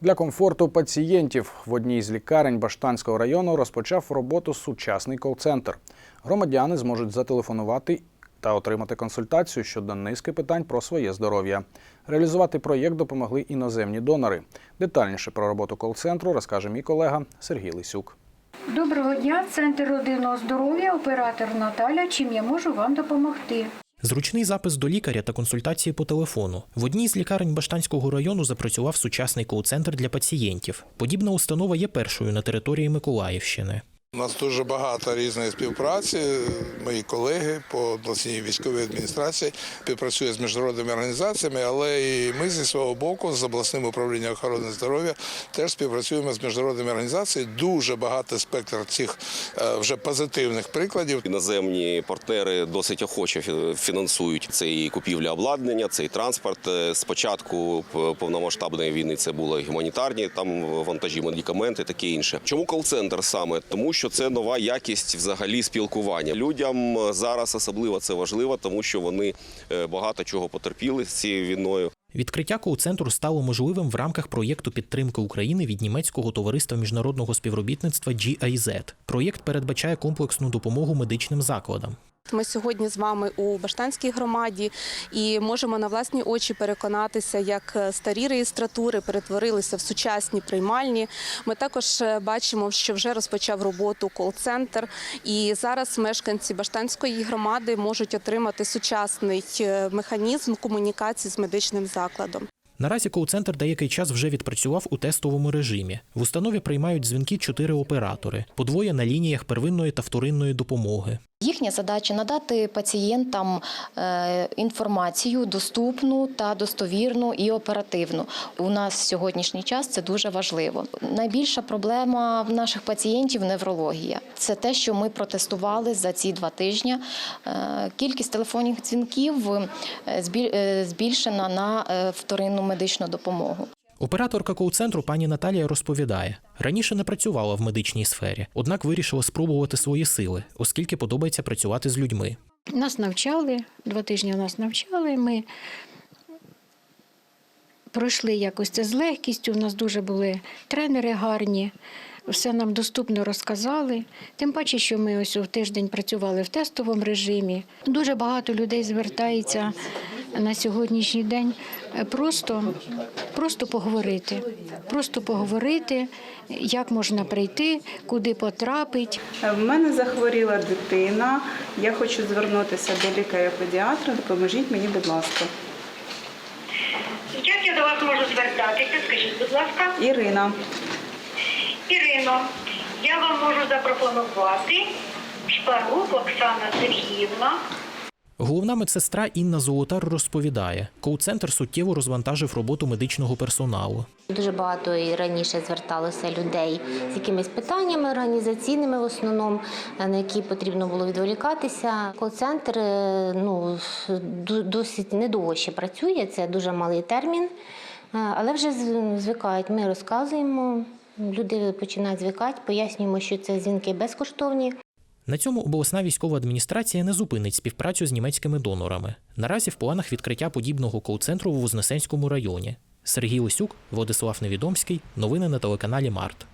Для комфорту пацієнтів в одній з лікарень Баштанського району розпочав роботу сучасний кол-центр. Громадяни зможуть зателефонувати та отримати консультацію щодо низки питань про своє здоров'я. Реалізувати проєкт допомогли іноземні донори. Детальніше про роботу кол-центру розкаже мій колега Сергій Лисюк. Доброго дня, центр родинного здоров'я, оператор Наталя. Чим я можу вам допомогти? Зручний запис до лікаря та консультації по телефону. В одній з лікарень Баштанського району запрацював сучасний кол-центр для пацієнтів. Подібна установа є першою на території Миколаївщини. У нас дуже багато різної співпраці. Мої колеги по обласній військовій адміністрації співпрацюють з міжнародними організаціями, але і ми зі свого боку, з обласним управлінням охорони здоров'я, теж співпрацюємо з міжнародними організаціями. Дуже багато спектр цих е, вже позитивних прикладів. Іноземні партнери досить охоче фі- фінансують це і купівля обладнання, це і транспорт. Е, Спочатку повномасштабної війни це були гуманітарні там вантажі, медикаменти, таке інше. Чому кол-центр саме? Тому що це нова якість взагалі спілкування. Людям е, зараз особливо це важливо, тому що вони е, багато чого потерпіли з цією війною. Відкриття коу-центру стало можливим в рамках проєкту підтримки України від німецького товариства міжнародного співробітництва GIZ. Проєкт передбачає комплексну допомогу медичним закладам. Ми сьогодні з вами у Баштанській громаді і можемо на власні очі переконатися, як старі реєстратури перетворилися в сучасні приймальні. Ми також е, бачимо, що вже розпочав роботу кол-центр, і зараз мешканці Баштанської громади можуть отримати сучасний е, механізм комунікації з медичним закладом. Наразі кол-центр деякий час вже відпрацював у тестовому режимі. В установі приймають дзвінки чотири оператори, по двоє на лініях первинної та вторинної допомоги. Їхня задача надати пацієнтам е, інформацію доступну та достовірну і оперативну. У нас в сьогоднішній час це дуже важливо. Найбільша проблема в наших пацієнтів неврологія. Це те, що ми протестували за ці два тижні. Е, Кількість телефонних дзвінків е, збіль- збільшена на вторинну медичну допомогу. Операторка кол-центру пані Наталія розповідає, раніше не працювала в медичній сфері, однак вирішила спробувати свої сили, оскільки подобається працювати з людьми. Нас навчали, два тижні нас навчали. Ми пройшли якось це з легкістю. У нас дуже були тренери гарні, все нам доступно розказали. Тим паче, що ми ось у тиждень працювали в тестовому режимі. Дуже багато людей звертається на сьогоднішній день е, просто, просто поговорити. Просто поговорити, як можна прийти, куди потрапити. В мене захворіла дитина. Я хочу звернутися до лікаря-педіатра. Допоможіть мені, будь ласка. Як я до вас можу звертатися? Скажіть, будь ласка, Ірина, Ірино, я вам можу запропонувати Шпарук Оксана Сергіївна. Головна медсестра Інна Золотар розповідає, кол-центр суттєво розвантажив роботу медичного персоналу. Дуже багато і раніше зверталося людей з якимись питаннями організаційними в основному, на які потрібно було відволікатися. Кол-центр е, ну, досить недовго ще працює, це дуже малий термін, е, але вже звикають. Ми розказуємо, люди починають звикати, пояснюємо, що це дзвінки безкоштовні. На цьому обласна військова адміністрація не зупинить співпрацю з німецькими донорами. Наразі в планах відкриття подібного кол-центру у Вознесенському районі. Сергій Лисюк, Владислав Невідомський. Новини на телеканалі Март.